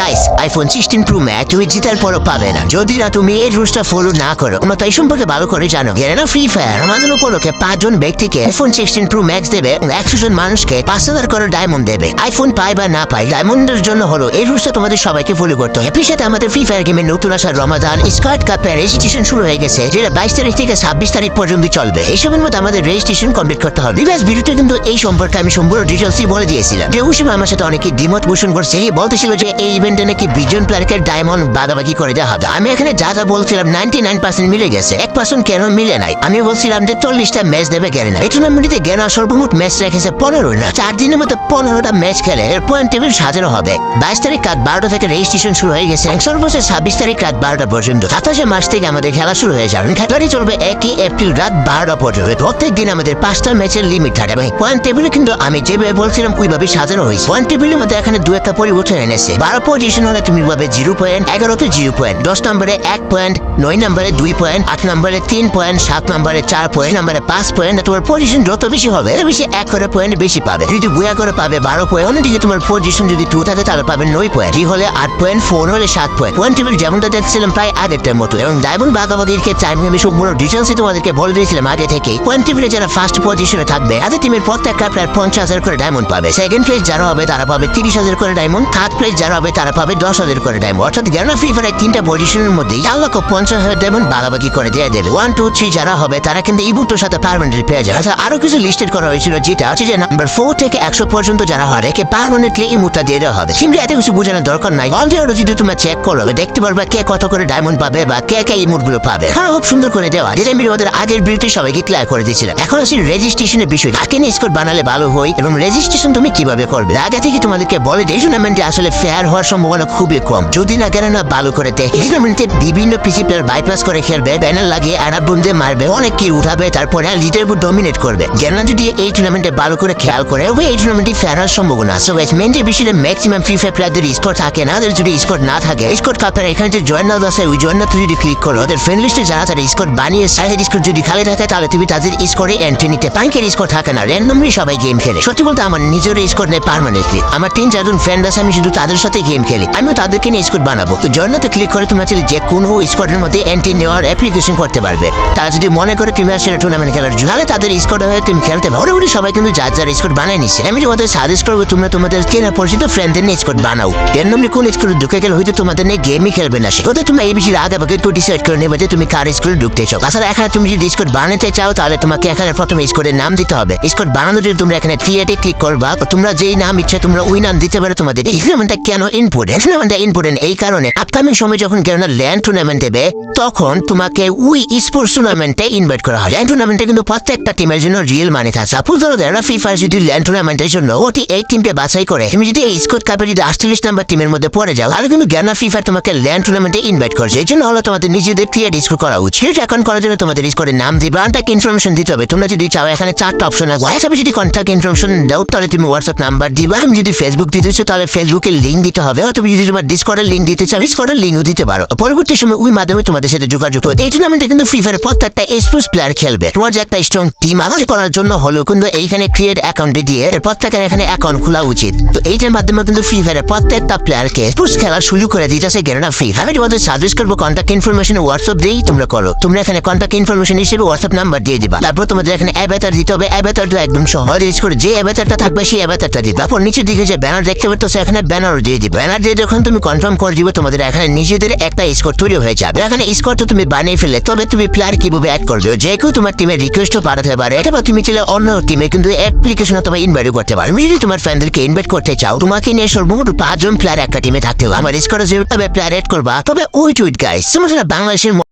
Guys iPhone sixteen Pro Max তুমি জিতার পরও পাবে না। যদি না তুমি এই রুলসটা ফলো না করো, তোমরা তো এই সম্পর্কে ভালো করে জানো। গেলে ফ্রি ফায়ার আমাদের উপলক্ষে পাঁচজন ব্যক্তিকে আইফোন সিক্সটিন প্রো ম্যাক্স দেবে একশো জন মানুষকে পাঁচ হাজার করে ডায়মন্ড দেবে। আইফোন পাই বা না পাই ডায়মন্ডের জন্য হলো এই রুলসটা তোমাদের সবাইকে ফলো করতে হবে। সাথে আমাদের ফ্রি ফায়ার গেমের নতুন আসা রমাদান স্কোয়াড কাপের রেজিস্ট্রেশন শুরু হয়ে গেছে, যেটা বাইশ তারিখ থেকে ছাব্বিশ তারিখ পর্যন্ত চলবে। এইসবের মধ্যে আমাদের রেজিস্ট্রেশন কমপ্লিট করতে হবে। বিকজ ভিডিওতে কিন্তু এই সম্পর্কে আমি সম্পূর্ণ ডিটেলসই বলে দিয়েছিলাম। যে আমার সাথে অনেকে দ্বিমত পোষণ করছে বলতেছিল যে এই ইভেন্টে নাকি বিজন প্লেয়ারকে ডায়মন্ড বাদাবাকি করে দেওয়া হবে। আমি এখানে যা যা বলছিলাম নাইনটি নাইন পার্সেন্ট মিলে গেছে। এক পার্সেন্ট কেন মিলে নাই? আমি বলছিলাম যে চল্লিশটা ম্যাচ দেবে গেলে এই টুর্নামেন্টে গেনা সর্বমোট ম্যাচ রেখেছে পনেরো না। চার দিনের মধ্যে পনেরোটা ম্যাচ খেলে এর পয়েন্ট টেবিল সাজানো হবে। বাইশ তারিখ রাত বারোটা থেকে রেজিস্ট্রেশন শুরু হয়ে গেছে। সর্বোচ্চ ছাব্বিশ তারিখ রাত বারোটা পর্যন্ত। সাতাশে মাস থেকে আমাদের খেলা শুরু হয়ে যাবে। খেলাটি চলবে একই এপ্রিল রাত বারোটা পর্যন্ত। প্রত্যেক দিন আমাদের পাঁচটা ম্যাচের লিমিট থাকে। এবং পয়েন্ট টেবিলে কিন্তু আমি যেভাবে বলছিলাম ওইভাবে সাজানো হয়েছে। পয়েন্ট টেবিলের মধ্যে এখানে দু একটা পরিবর্তন এনেছে। বারো পজিশন হলে তুমি পাবে জিরো পয়েন্ট এগারোতে জিরো পয়েন্ট দশ নম্বরে এক পয়েন্ট নয় নম্বরে দুই পয়েন্ট আট নম্বরে তিন পয়েন্ট সাত নম্বরে চার পয়েন্ট নম্বরে পাঁচ পয়েন্ট তোমার পজিশন যত বেশি হবে বেশি এক করে পয়েন্ট বেশি পাবে। যদি বুয়া করে পাবে বারো পয়েন্ট অন্যদিকে তোমার পজিশন যদি টু থাকে, তাহলে পাবে নয় পয়েন্ট থ্রি হলে আট পয়েন্ট ফোর হলে সাত পয়েন্ট পয়েন্ট টেবিল যেমনটা দেখছিলাম প্রায় আগেরটার মতো, এবং ডায়মন্ড বাগাবাগির ক্ষেত্রে আমি আমি সম্পূর্ণ ডিটেলসই তোমাদেরকে বলে দিয়েছিলাম আগে থেকে পয়েন্ট টেবিলে যারা ফার্স্ট পজিশনে থাকবে, তাদের টিমের প্রত্যেকটা প্রায় পঞ্চাশ হাজার করে ডায়মন্ড পাবে। সেকেন্ড প্লেস যারা হবে, তারা পাবে তিরিশ হাজার করে ডায়মন্ড থার্ড প্লেস যারা হবে, তারা পাবে দশ হাজার করে ডায়মন্ড অর্থাৎ গ্যানা ফ্রি ফায়ার তিনটা পজিশনের মধ্যে চার লক্ষ পঞ্চাশ হাজার ডায়মন্ড বাগাবাগি করে দিয়ে দেবে। ওয়ান টু থ্রি যারা হবে, তারা কিন্তু ইবুটোর সাথে পারমানেন্টলি পেয়ে যাবে। অর্থাৎ আরও কিছু লিস্টেড করা হয়েছিল যেটা হচ্ছে যে নাম্বার ফোর থেকে একশো পর্যন্ত যারা হয় একে পারমানেন্টলি ইমুটটা দিয়ে দেওয়া হবে। সিমলি এত কিছু বোঝানোর দরকার নাই। অলরেডি যদি তোমরা চেক করবে দেখতে পারবে কে কত করে ডায়মন্ড পাবে বা কে কে ইমুটগুলো পাবে। হ্যাঁ খুব সুন্দর করে দেওয়া। যেটা আমি ওদের আগের বিরুদ্ধে সবাইকে ক্লিয়ার করে দিয়েছিলাম। এখন আসি রেজিস্ট্রেশনের বিষয়। কাকে নিয়ে স্কোর বানালে ভালো হয় এবং রেজিস্ট্রেশন তুমি কীভাবে করবে? আগে থেকে তোমাদেরকে বলে যে টুর্নামেন্টে আসলে ফেয়ার হওয়ার সম্ভাবনা খুবই কম। যদি না কেন না ভালো করে দেখে। টুর্নামেন্টে বিভিন্ন পিসি প্লেয়ার বাইপাস করে খেলবে ব্যানার লাগিয়ে আনা বন্ধে মারবে, অনেক কি উঠাবে, তারপরে লিডের ডমিনেট করবে। কেননা যদি এই টুর্নামেন্টে ভালো করে খেয়াল করে ওই এই টুর্নামেন্টে ফেয়ার হওয়ার সম্ভাবনা আছে। মেন্টের বিষয়ে ম্যাক্সিমাম ফ্রি ফায়ার প্লেয়ারদের স্কোর থাকে না, ওদের যদি স্কোর না থাকে স্কোর কাপের এখানে যে জয়েন নাও আছে, ওই জয়েন নাও যদি ক্লিক করো, ওদের ফ্রেন্ড লিস্টে যারা তারা স্কোর বানিয়ে সাইড স্কোর যদি খালি থাকে, তাহলে তুমি তাদের স্কোরে এন্ট্রি নিতে পাঙ্কের স্কোর থাকে না র্যান্ডমলি সবাই গেম খেলে। সত্যি বলতে আমার নিজের স্কোর নেই পারমানেন্টলি আমার তিন চারজন ফ্রেন্ড আছে, আমি শুধু তাদের সাথে গেম খেলি আমিও তাদেরকে নিয়ে স্কোর বানাবো। তো জন্যতে ক্লিক করে তুমি আসলে যে কোনো স্কোরের মধ্যে এন্ট্রি নেওয়ার অ্যাপ্লিকেশন করতে পারবে। তারা যদি মনে করে তুমি আসলে টুর্নামেন্ট খেলার জন্য তাহলে তাদের স্কোর হয়ে তুমি খেলতে পারো। মোটামুটি সবাই কিন্তু যার যার স্কোর বানিয়ে নিচ্ছে আমি তোমাদের সাজেস্ট করব, তোমরা তোমাদের কেনা পরিচিত ফ্রেন্ডদের নিয়ে স্কোর বানাও। র্যান্ডমলি কোন স্কুলে ঢুকে গেলে হয়তো তোমাদের নিয়ে গেমই খেলবে না সেটা তোমরা এই বিষয়ে আগে আগে একটু ডিসাইড করে নেবে যে তুমি কার স্কুলে ঢুকতে চাও। তাছাড়া এখানে তুমি যদি স্কোর বানাতে চাও, তাহলে তোমাকে এখানে প্রথমে স্কোরের নাম দিতে হবে। স্কোর বানানোর জন্য তোমরা এখানে ক্রিয়েটে ক্লিক করবা। তোমরা যেই নাম ইচ্ছা তোমরা ওই নাম দিতে পারো তোমাদের। এই টুর্নামেন্টটা কেন ইম্পর্টেন্ট টুর্নামেন্টটা ইম্পর্টেন্ট এই কারণে আপকামিং সময় যখন কেন ল্যান্ড টুর্নামেন্ট দেবে, তখন তোমাকে ওই স্পোর্টস টুর্নামেন্টে ইনভাইট করা হয়। ল্যান্ড টুর্নামেন্টে কিন্তু প্রত্যেকটা টিমের জন্য রিয়েল মানি থাকে। সাপোজ ধরো যারা ফ্রি ফায়ার যদি ল্যান্ড টুর্নামেন্টের জন্য ওটি এই টিমকে বাছাই করে, তুমি যদি এই স্কোর কাপে যদি আটচল্লিশ নাম্বার টিমের মধ্যে পড়ে যাও, তাহলে কিন্তু জ্ঞানা ফ্রি ফায়ার তোমাকে ল্যান্ড টুর্নামেন্টে ইনভাইট করছে। এই জন্য হলো তোমাদের নিজেদের ক্রিয়েট স্কোর করা উচিত। এখন করার জন্য তোমাদের স্কোরের নাম দিবে কন্ট্যাক্ট ইনফরমেশন দিতে হবে। তোমরা যদি চাও, এখানে চারটা অপশন আছে। হোয়াটসঅ্যাপে যদি কন্ট্যাক্ট ইনফরমেশন দাও, তাহলে তুমি হোয়াটসঅ্যাপ নাম্বার দিবা। আমি যদি ফেসবুক দিতে তাহলে ফেসবুকের লিঙ্ক দিতে হবে। অথবা যদি তোমার ডিসকর্ডের লিঙ্ক দিতে চাও ডিসকর্ডের লিঙ্কও দিতে পারো। পরবর্তী সময় ওই মাধ্যমে তোমাদের সাথে যোগাযোগ করতে। এই টুর্নামেন্টে কিন্তু ফ্রি ফায়ার প্রত্যেকটা স্পোর্টস প্লেয়ার খেলবে। তোমার যে একটা স্ট্রং টিম আলাদা করার জন্য হলো কিন্তু এইখানে ক্রিয়েট অ্যাকাউন্টে দিয়ে প্রত্যেকের এখানে অ্যাকাউন্ট খোলা উচিত। তো এইটার মাধ্যমে কিন্তু ফ্রি ফায়ারের প্রত্যেকটা প্লেয়ারকে স্পোর্টস খেলা শুরু করে দিতেছে গেরোনা ফ্রি আমি তোমাদের সাজেস্ট করব কন্ট্যাক্ট ইনফরমেশন হোয়াটসঅ্যাপ দিয়েই তোমরা করো। তোমরা এখানে কন্ট্যাক্ট ইনফরমেশন হিসেবে হোয়াটসঅ্যাপ নাম্বার দিয়ে দিবা। তারপর তোমাদের এখানে অ্যাভেটার দিতে হবে। অ্যাভেটারটা একদম সহজ। করে যে অ্যাভেটারটা থাকবে, সেই অ্যাভেটারটা দিবা। তারপর নিচের দিকে যে ব্যানার দেখতে পাচ্ছ, সেখানে ব্যানারও দিয়ে দিবে। ব্যানার দিয়ে যখন তুমি কনফার্ম করে দিবে তোমাদের, এখানে নিজেদের একটা স্কোর তৈরি হয়ে যাবে। এখানে স্কোর তো তুমি বানিয়ে ফেলে তবে তুমি প্লেয়ার কীভাবে অ্যাড করবে? যে কেউ তোমার টিমের রিকোয়েস্ট পাঠাতে পারে, অথবা তুমি চাইলে অন্য টিমে কিন্তু অ্যাপ্লিকেশন অথবা ইনভাইট করতে পারো। যদি তোমার ফ্যানদেরকে ইনভাইট করতে চাও, তোমাকে নিয়ে সর্বমোট পাঁচজন প্লেয়ার একটা টিমে থাকতে হবে। আমার স্কোরে যেভাবে প্লেয়ার অ্যাড করবা। তবে ওই টুইট গাইস তোমার বাংলাদেশের